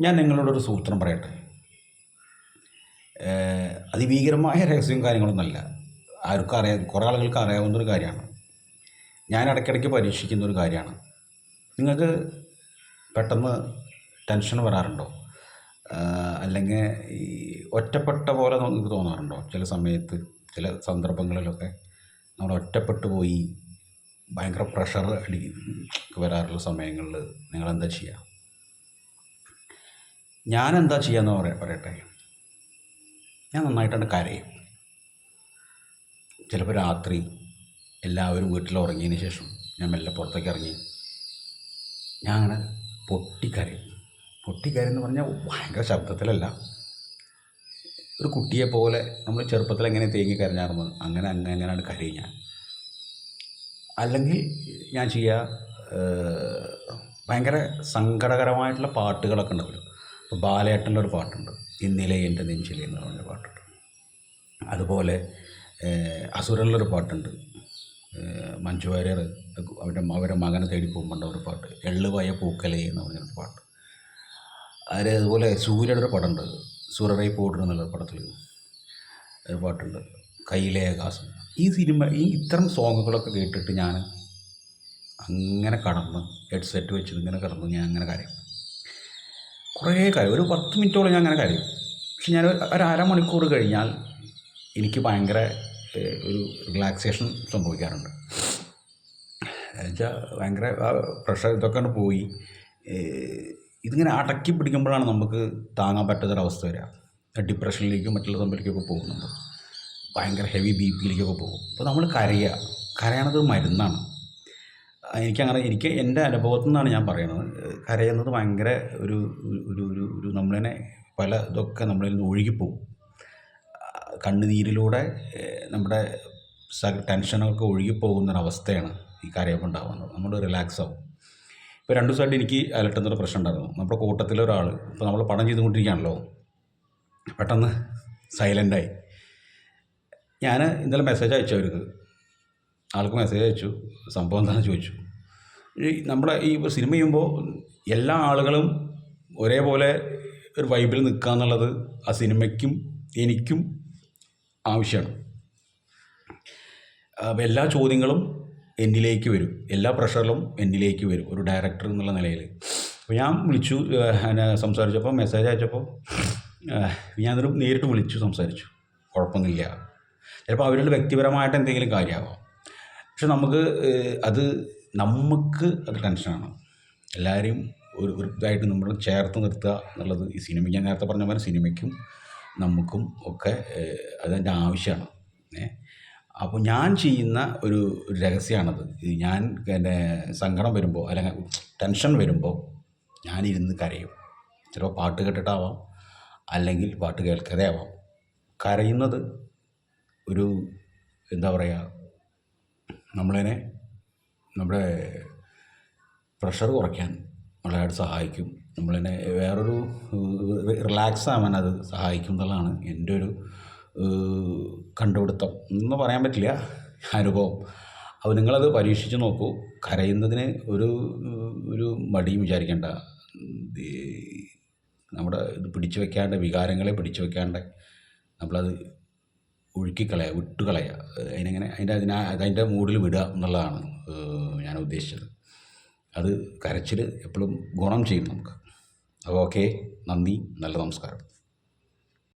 ഞാൻ നിങ്ങളോടൊരു സൂത്രം പറയട്ടെ? അതിഭീകരമായ രഹസ്യവും കാര്യങ്ങളൊന്നുമല്ല ആർക്കും അറിയാം കുറേ ആളുകൾക്ക് അറിയാവുന്നൊരു കാര്യമാണ്. ഞാൻ ഇടയ്ക്കിടയ്ക്ക് പരീക്ഷിക്കുന്ന ഒരു കാര്യമാണ്. നിങ്ങൾക്ക് പെട്ടെന്ന് ടെൻഷൻ വരാറുണ്ടോ? അല്ലെങ്കിൽ ഈ ഒറ്റപ്പെട്ട പോലെ നിങ്ങൾക്ക് തോന്നാറുണ്ടോ? ചില സമയത്ത് ചില സന്ദർഭങ്ങളിലൊക്കെ നമ്മൾ ഒറ്റപ്പെട്ടു പോയി ഭയങ്കര പ്രഷർ അടി വരാറുള്ള സമയങ്ങളിൽ നിങ്ങളെന്താ ചെയ്യുക ഞാൻ എന്താ ചെയ്യാന്ന് പറയാം പറയട്ടെ. ഞാൻ നന്നായിട്ടാണ് കരയും. ചിലപ്പോൾ രാത്രി എല്ലാവരും വീട്ടിൽ ഉറങ്ങിയതിന് ശേഷം ഞാൻ മെല്ലെ പുറത്തേക്ക് ഇറങ്ങി. ഞാൻ അങ്ങനെ പൊട്ടിക്കരയും പൊട്ടിക്കരയെന്ന് പറഞ്ഞാൽ ഭയങ്കര ശബ്ദത്തിലല്ല. ഒരു കുട്ടിയെ പോലെ നമ്മൾ ചെറുപ്പത്തിൽ എങ്ങനെ തേങ്ങി കരഞ്ഞാറുന്നത് അങ്ങനെ അങ്ങനെ അങ്ങനെയാണ് കരയും ഞാൻ. അല്ലെങ്കിൽ ഞാൻ ചെയ്യുക ഭയങ്കര സങ്കടകരമായിട്ടുള്ള പാട്ടുകളൊക്കെ ഉണ്ടാവുമല്ലോ ഇപ്പോൾ ബാലേട്ടന്റെ ഒരു പാട്ടുണ്ട്. ഇന്നിലെ എന്റെ നെഞ്ചിലെ എന്ന് പറഞ്ഞ പാട്ടുണ്ട്. അതുപോലെ അസുരനിലൊരു പാട്ടുണ്ട്. മഞ്ജു വാര്യർ അവരുടെ അവരുടെ മകനെ തേടി പോകുമ്പോൾ ഒരു പാട്ട്. എള്ളുവയ പൂക്കലേ എന്ന് പറഞ്ഞൊരു പാട്ട്. അതിൽ അതുപോലെ സൂര്യയുടെ ഒരു പടമുണ്ട്. സൂര്യറൈ പൗഡർ എന്നുള്ള പടത്തിൽ ഒരു പാട്ടുണ്ട്. കയ്യിലെ ആകാശം ഈ സിനിമ ഈ ഇത്തരം സോങ്ങുകളൊക്കെ കേട്ടിട്ട് ഞാൻ അങ്ങനെ കടന്ന് ഹെഡ്സെറ്റ് വെച്ചിട്ട് ഇങ്ങനെ കിടന്ന് ഞാൻ അങ്ങനെ കരയും. കുറേ കാര്യം. ഒരു പത്ത് മിനിറ്റോളം ഞാൻ അങ്ങനെ കാര്യം. പക്ഷെ ഞാൻ ഒരു- അരമണിക്കൂർ കഴിഞ്ഞാൽ എനിക്ക് ഭയങ്കര ഒരു റിലാക്സേഷൻ സംഭവിക്കാറുണ്ട്. എന്നുവെച്ചാൽ ഭയങ്കര പ്രഷർ ഇതൊക്കെ പോയി. ഇതിങ്ങനെ അടക്കി പിടിക്കുമ്പോഴാണ് നമുക്ക് താങ്ങാൻ പറ്റാത്തൊരവസ്ഥ വരിക. ഡിപ്രഷനിലേക്കും മറ്റുള്ള സംഭവത്തിലേക്കൊക്കെ പോകുന്നുണ്ട്. ഭയങ്കര ഹെവി ബി പിയിലേക്കൊക്കെ പോകും. അപ്പോൾ നമ്മൾ കരയുക. കരയണത് മരുന്നാണ്. എനിക്കങ്ങനെ എനിക്ക് എന്റെ അനുഭവത്തിൽ നിന്നാണ് ഞാൻ പറയുന്നത്. കരയുന്നത് ഭയങ്കര ഒരു ഒരു- ഒരു ഒരു നമ്മളതിനെ പല ഇതൊക്കെ നമ്മളിൽ നിന്ന് ഒഴുകിപ്പോവും കണ്ണുനീരിലൂടെ നമ്മുടെ ടെൻഷനൊക്കെ ഒഴുകിപ്പോകുന്നൊരവസ്ഥയാണ് ഈ കരയുമ്പോൾ ഉണ്ടാകുന്നത്. നമ്മൾ റിലാക്സ് ആവും ഇപ്പോൾ രണ്ട് ദിവസമായിട്ട് എനിക്ക് അലട്ടുന്നൊരു പ്രശ്നം ഉണ്ടായിരുന്നു നമ്മുടെ കൂട്ടത്തിലെ ഒരാൾ ഇപ്പോൾ നമ്മൾ പണം ചെയ്തുകൊണ്ടിരിക്കുകയാണല്ലോ. പെട്ടെന്ന് സൈലന്റായി ഞാൻ ഇന്നലെ മെസ്സേജ് അയച്ചു അവർക്ക്. ആൾക്ക് മെസ്സേജ് അയച്ചു. സംഭവം എന്താണെന്ന് ചോദിച്ചു. ഈ നമ്മുടെ ഈ സിനിമ ചെയ്യുമ്പോൾ എല്ലാ ആളുകളും ഒരേപോലെ ഒരു വൈബിൽ നിൽക്കുക എന്നുള്ളത് ആ സിനിമയ്ക്കും എനിക്കും ആവശ്യമാണ്. അപ്പോൾ എല്ലാ ചോദ്യങ്ങളും എന്നിലേക്ക് വരും. എല്ലാ പ്രഷറിലും എന്നിലേക്ക് വരും ഒരു ഡയറക്ടർ എന്നുള്ള നിലയിൽ. അപ്പോൾ ഞാൻ വിളിച്ചു എന്നെ സംസാരിച്ചപ്പോൾ മെസ്സേജ് അയച്ചപ്പോൾ ഞാനൊരു നേരിട്ട് വിളിച്ചു സംസാരിച്ചു. കുഴപ്പമൊന്നുമില്ല. ചിലപ്പോൾ അവരുടെ വ്യക്തിപരമായിട്ട് എന്തെങ്കിലും കാര്യമാവാം. പക്ഷെ നമുക്ക് അത് നമുക്ക് അത് ടെൻഷനാണ് എല്ലാവരെയും ഒരു ഇതായിട്ട് നമ്മൾ ചേർത്ത് നിർത്തുക എന്നുള്ളത് ഈ സിനിമ ഞാൻ നേരത്തെ പറഞ്ഞ പോലെ സിനിമയ്ക്കും നമുക്കും ഒക്കെ അതിന്റെ ആവശ്യമാണ്. ഏ അപ്പോൾ ഞാൻ ചെയ്യുന്ന ഒരു രഹസ്യമാണത് ഞാൻ എന്റെ സങ്കടം വരുമ്പോൾ അല്ലെങ്കിൽ ടെൻഷൻ വരുമ്പോൾ ഞാനിരുന്ന് കരയും. ചിലപ്പോൾ പാട്ട് കേട്ടിട്ടാവാം അല്ലെങ്കിൽ പാട്ട് കേൾക്കാതെ ആവാം കരയുന്നത് ഒരു എന്താ പറയുക നമ്മളതിനെ നമ്മുടെ പ്രഷർ കുറയ്ക്കാൻ വളരെയായിട്ട് സഹായിക്കും. നമ്മളതിനെ വേറൊരു റിലാക്സ് ആവാൻ അത് സഹായിക്കും എന്നുള്ളതാണ് എന്റെ ഒരു കണ്ടുപിടുത്തം. എന്ന് പറയാൻ പറ്റില്ല അനുഭവം. അപ്പോൾ നിങ്ങളത് പരീക്ഷിച്ച് നോക്കൂ. കരയുന്നതിന് ഒരു ഒരു മടിയും വിചാരിക്കേണ്ട. നമ്മുടെ ഇത് പിടിച്ചു വെക്കാണ്ട് വികാരങ്ങളെ പിടിച്ചു വെക്കാണ്ട് നമ്മളത് ഒഴുക്കിക്കളയുക വിട്ടുകളയുക അതിനെങ്ങനെ അതിന്റെ അതിനാ അതിന്റെ മൂഡിൽ വിടുക എന്നുള്ളതാണ് ഞാൻ ഉദ്ദേശിച്ചത്. അത് കരച്ചിൽ എപ്പോഴും ഗുണം ചെയ്യും നമുക്ക്. അപ്പോൾ ഓക്കെ നന്ദി നല്ല നമസ്കാരം.